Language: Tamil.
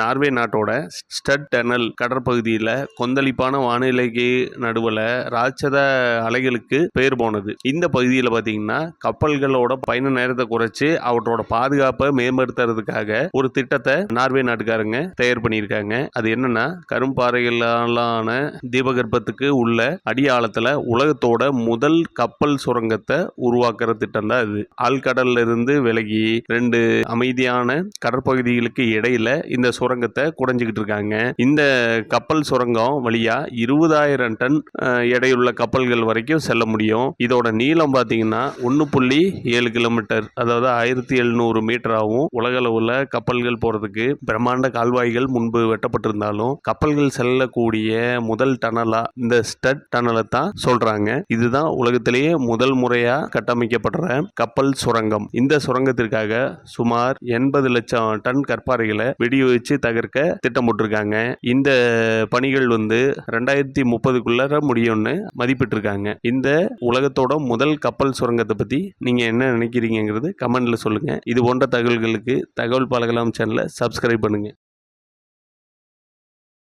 நார்வே நாட்டோட ஸ்டட் டனல் கடற்பகுதியில் கொந்தளிப்பான வானிலைக்கு நடுவில் ராட்சத அலைகளுக்கு பெயர் போனது. இந்த பகுதியில் பார்த்தீங்கன்னா கப்பல்களோட பயண நேரத்தை குறைச்சி அவற்றோட பாதுகாப்பை மேம்படுத்துறதுக்காக ஒரு திட்டத்தை நார்வே நாட்டுக்காரங்க தயார் பண்ணியிருக்காங்க. அது என்னன்னா கரும்பாறைகளாலான தீபகற்பத்துக்கு உள்ள அடியாளத்தில் உலகத்தோட முதல் கப்பல் சுரங்கத்தை உருவாக்குற திட்டம் தான் இது. ஆழ்கடல்ல இருந்து விலகி ரெண்டு அமைதியான கடற்பகுதிகளுக்கு இடையில இந்த சுரங்கத்தை குறைஞ்சிக்கிட்டு இருக்காங்க. இந்த கப்பல் சுரங்கம் வழியா இருபதாயிரம் டன் எடையுள்ள கப்பல்கள் வரைக்கும் செல்ல முடியும். இதோட நீளம் பார்த்தீங்கன்னா ஒன்று புள்ளி ஏழு கிலோமீட்டர் அதாவது ஆயிரத்தி எழுநூறு மீட்டர் ஆகும் கப்பல்கள் போகிறதுக்கு பிரம்மாண்ட கால்வாய்கள் முன்பு வெட்டப்பட்டிருந்தாலும் கப்பல்கள் செல்லக்கூடிய முதல் டனலா இந்த ஸ்டட் டனலை தான் சொல்றாங்க. இதுதான் உலகத்திலேயே முதல் முறையா கட்டமைக்கப்படுற கப்பல் சுரங்கம். இந்த சுரங்கத்திற்காக சுமார் எண்பது லட்சம் டன் கற்பாறைகளை வெடி வச்சு தகர்க்க திட்டமிட்டிருக்காங்க இந்த பணிகள் வந்து ரெண்டாயிரத்தி முப்பதுக்குள்ளார முடியும்னு மதிப்பிட்டிருக்காங்க. இந்த உலகத்தோட முதல் கப்பல் சுரங்கத்தை பற்றி நீங்கள் என்ன நினைக்கிறீங்கிறது கமெண்டில் சொல்லுங்கள் இது போன்ற தகவல்களுக்கு தகவல் பழகலாம் சேனலை சப்ஸ்கிரைப் பண்ணுங்கள்